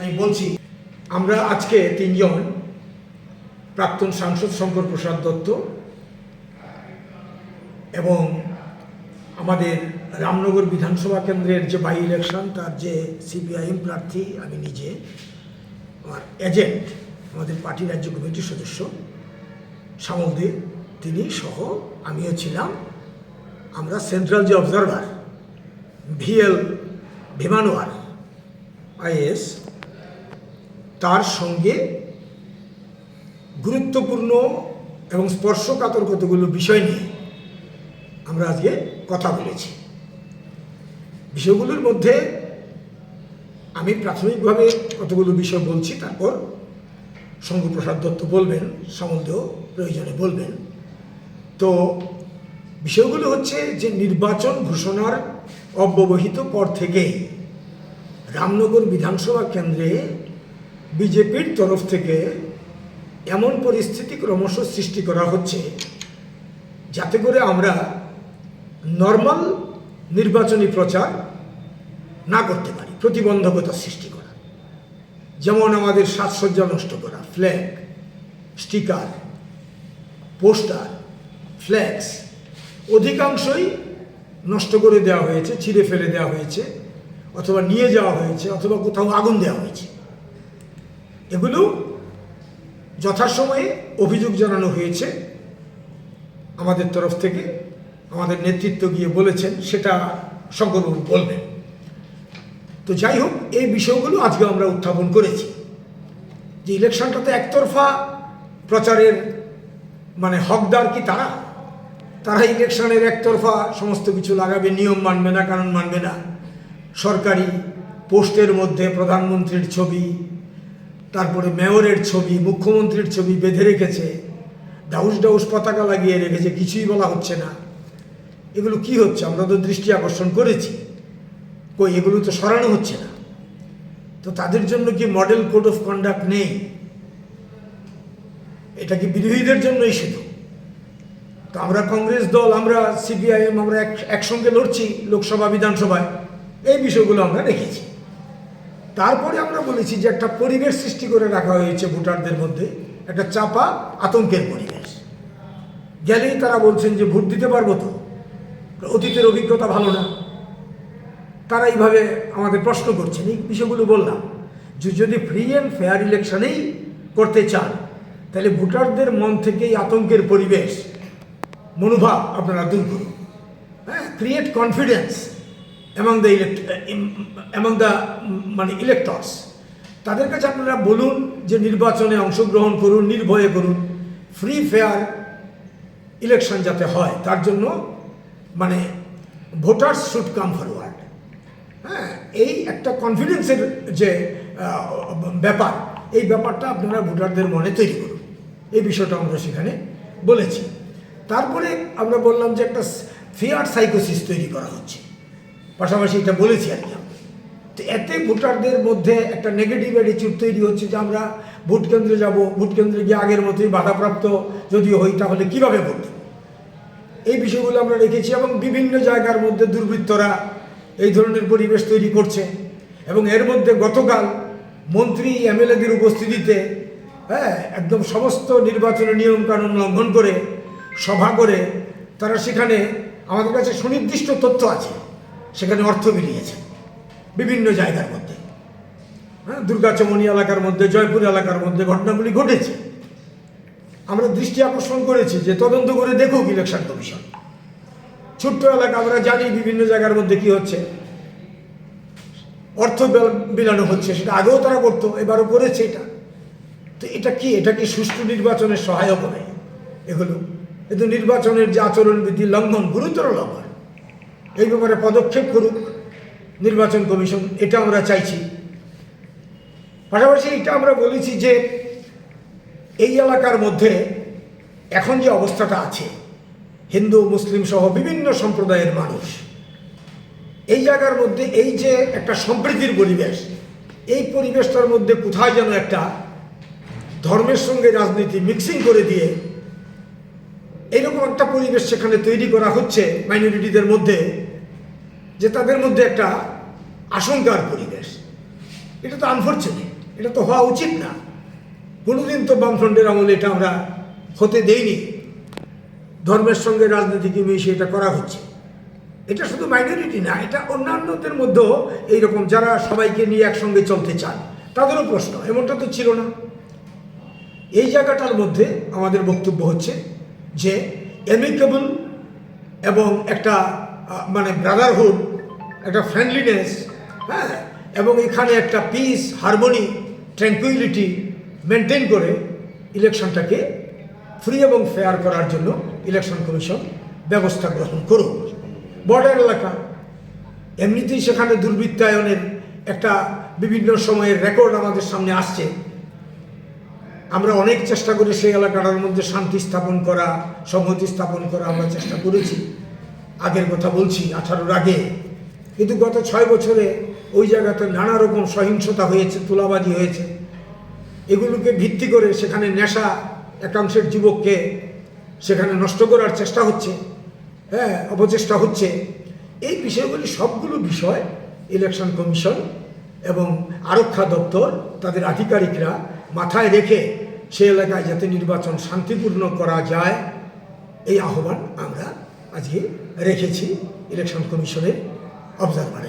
আমি বলছি, আমরা আজকে তিনজন প্রাক্তন সাংসদ শঙ্কর প্রসাদ দত্ত এবং আমাদের রামনগর বিধানসভা কেন্দ্রের যে বাই ইলেকশন, তার যে সিপিআইএম প্রার্থী, আমি নিজে, আমার এজেন্ট, আমাদের পার্টি রাজ্য কমিটির সদস্য, শ্যামল দে, তিনি সহ আমিও ছিলাম। আমরা সেন্ট্রাল যে অবজারভার, ভিএল ভিমানোয়ার আইএস, তার সঙ্গে গুরুত্বপূর্ণ এবং স্পর্শকাতর কতগুলো বিষয় নিয়ে আমরা আজকে কথা বলেছি। বিষয়গুলোর মধ্যে আমি প্রাথমিকভাবে কতগুলো বিষয় বলছি, তারপর শঙ্করপ্রসাদ দত্ত বলবেন সম্বন্ধেও প্রয়োজনে বলবেন। তো বিষয়গুলো হচ্ছে যে নির্বাচন ঘোষণার অব্যবহিত পর থেকেই রামনগর বিধানসভা কেন্দ্রে বিজেপির তরফ থেকে এমন পরিস্থিতি ক্রমশ সৃষ্টি করা হচ্ছে যাতে করে আমরা নর্মাল নির্বাচনী প্রচার না করতে পারি, প্রতিবন্ধকতা সৃষ্টি করা। যেমন আমাদের সাজসজ্জা নষ্ট করা ফ্ল্যাগ স্টিকার পোস্টার ফ্ল্যাক্স অধিকাংশই নষ্ট করে দেওয়া হয়েছে, ছিঁড়ে ফেলে দেওয়া হয়েছে। অথবা নিয়ে যাওয়া হয়েছে, অথবা কোথাও আগুন দেওয়া হয়েছে। এগুলো যথাসময়ে অভিযোগ জানানো হয়েছে। আমাদের তরফ থেকে আমাদের নেতৃত্ব গিয়ে বলেছেন, সেটা শঙ্করবাবু বলবেন। তো যাই হোক, এই বিষয়গুলো আজকে আমরা উত্থাপন করেছি। যে ইলেকশনটা তো একতরফা প্রচারের মানে হকদার কি তারা? তারা ইলেকশনের একতরফা সমস্ত কিছু লাগাবে, নিয়ম মানবে না কারণ মানবে না। সরকারি পোস্টের মধ্যে প্রধানমন্ত্রীর ছবি, তারপরে মেয়রের ছবি, মুখ্যমন্ত্রীর ছবি বেঁধে রেখেছে। ডাউস ডাউস পতাকা লাগিয়ে রেখেছে, কিছুই বলা হচ্ছে না। এগুলো কি হচ্ছে? আমরা তো দৃষ্টি আকর্ষণ করেছি। কই, এগুলো তো সরানো হচ্ছে না। তো তাদের জন্য কি মডেল কোড অফ কন্ডাক্ট নেই? এটা কি বিরোধীদের জন্যই শুধু তো আমরা কংগ্রেস দল, আমরা সিপিআইএম আমরা এক, একসঙ্গে লড়ছি লোকসভা, বিধানসভায়। এই বিষয়গুলো আমরা রেখেছি তারপরে আমরা বলেছি যে একটা পরিবেশ সৃষ্টি করে রাখা হয়েছে ভোটারদের মধ্যে, একটা চাপা, আতঙ্কের পরিবেশ। গেলেই তারা বলছেন যে ভোট দিতে পারব তো অতীতের অভিজ্ঞতা ভালো না। তারা এইভাবে আমাদের প্রশ্ন করছেন, এই বিষয়গুলো বললাম যে যদি ফ্রি অ্যান্ড ফেয়ার ইলেকশনেই করতে চান, তাহলে ভোটারদের মন থেকেই আতঙ্কের পরিবেশ, মনোভাব আপনারা দূর করুন। হ্যাঁ create confidence among the elect among the মানে ইলেক্টর্স তাদের কাছে আপনারা বলুন যে নির্বাচনে অংশগ্রহণ করুন, নির্ভয়ে করুন ফ্রি ফেয়ার ইলেকশন যাতে হয়, তার জন্য মানে ভোটার্স শুড কাম ফরওয়ার্ড হ্যাঁ এই একটা কনফিডেন্সের যে ব্যাপার, এই ব্যাপারটা আপনারা ভোটারদের মনে তৈরি করুন। এই বিষয়টা আমরা সেখানে বলেছি। তারপরে আমরা বললাম যে একটা ফিয়ার সাইকোসিস তৈরি করা হচ্ছে। পাশাপাশি এটা বলেছি আর কি তো এতে ভোটারদের মধ্যে একটা নেগেটিভ অ্যাটিচিউড তৈরি হচ্ছে যে আমরা ভোট কেন্দ্রে যাব, ভোট কেন্দ্রে গিয়ে আগের মতোই বাধাপ্রাপ্ত যদি হই তাহলে কীভাবে ভোট? এই বিষয়গুলো আমরা রেখেছি এবং বিভিন্ন জায়গার মধ্যে দুর্বৃত্তরা এই ধরনের পরিবেশ তৈরি করছে এবং এর মধ্যে গতকাল মন্ত্রী, এমএলএদের উপস্থিতিতে হ্যাঁ একদম সমস্ত নির্বাচনের নিয়মকানুন লঙ্ঘন করে, সভা করে তারা সেখানে আমাদের কাছে সুনির্দিষ্ট তথ্য আছে। সেখানে অর্থ বিলিয়েছে বিভিন্ন জায়গার মধ্যে। হ্যাঁ দুর্গাচমনি এলাকার মধ্যে, জয়পুর এলাকার মধ্যে ঘটনাগুলি ঘটেছে। আমরা দৃষ্টি আকর্ষণ করেছি যে তদন্ত করে দেখুক ইলেকশন কমিশন। ছোট্ট এলাকা আমরা জানি বিভিন্ন জায়গার মধ্যে কি হচ্ছে। অর্থ বেল- বিলানো হচ্ছে, সেটা আগেও তারা করতো, এবারও করেছে এটা। তো এটা কি? এটা কি সুষ্ঠু নির্বাচনের সহায়ক হবে? এগুলো। কিন্তু নির্বাচনের যে আচরণবিধি লঙ্ঘন, গুরুতর লঙ্ঘন এই ব্যাপারে পদক্ষেপ করুক নির্বাচন কমিশন, এটা আমরা চাইছি। পাশাপাশি এটা আমরা বলেছি যে এই এলাকার মধ্যে এখন যে অবস্থাটা আছে, হিন্দু, মুসলিম সহ বিভিন্ন সম্প্রদায়ের মানুষ, এই জায়গার মধ্যে এই যে একটা সম্প্রীতির পরিবেশ, এই পরিবেশটার মধ্যে কোথায় যেন একটা ধর্মের সঙ্গে রাজনীতি মিক্সিং করে দিয়ে এরকম একটা পরিবেশ সেখানে তৈরি করা হচ্ছে মাইনরিটিদের মধ্যে। যে তাদের মধ্যে একটা আশঙ্কার পরিবেশ। এটা তো আনফর্চুনেট এটা তো হওয়া উচিত না। কোনোদিন তো বামফ্রন্টের আমলে এটা আমরা হতে দেইনি। ধর্মের সঙ্গে রাজনীতিকে মিশিয়ে এটা করা হচ্ছে। এটা শুধু মাইনরিটি না, এটা অন্যান্যদের মধ্যেও এইরকম যারা সবাইকে নিয়ে একসঙ্গে চলতে চান, তাদেরও প্রশ্ন, এমনটা তো ছিল না। এই জায়গাটার মধ্যে আমাদের বক্তব্য হচ্ছে যে এমিকেবল এবং একটা মানে ব্রাদারহুড একটা ফ্রেন্ডলিনেস হ্যাঁ? এবং এখানে একটা পিস হারমোনি ট্র্যাঙ্কুইলিটি মেনটেন করে ইলেকশনটাকে ফ্রি এবং ফেয়ার করার জন্য ইলেকশন কমিশন ব্যবস্থা গ্রহণ করুক। বর্ডার এলাকা, এমনিতেই সেখানে দুর্বৃত্তায়নের একটা বিভিন্ন সময়ের রেকর্ড আমাদের সামনে আসছে। আমরা অনেক চেষ্টা করে সেই এলাকাটার মধ্যে শান্তি স্থাপন করা, সংহতি স্থাপন করা আমরা চেষ্টা করেছি। আগের কথা বলছি, আঠারোর আগে কিন্তু গত ছয় বছরে ওই জায়গাতে নানা রকম সহিংসতা হয়েছে, তোলাবাজি হয়েছে। এগুলোকে ভিত্তি করে সেখানে নেশা একাংশের যুবককে সেখানে নষ্ট করার চেষ্টা হচ্ছে হ্যাঁ অপচেষ্টা হচ্ছে। এই বিষয়গুলি সবগুলো বিষয় ইলেকশন কমিশন এবং আরক্ষা দপ্তর, তাদের আধিকারিকরা মাথায় রেখে সে এলাকায় যাতে নির্বাচন শান্তিপূর্ণ করা যায়, এই আহ্বান আমরা আজকে রেখেছি ইলেকশন কমিশনের অবজারভারে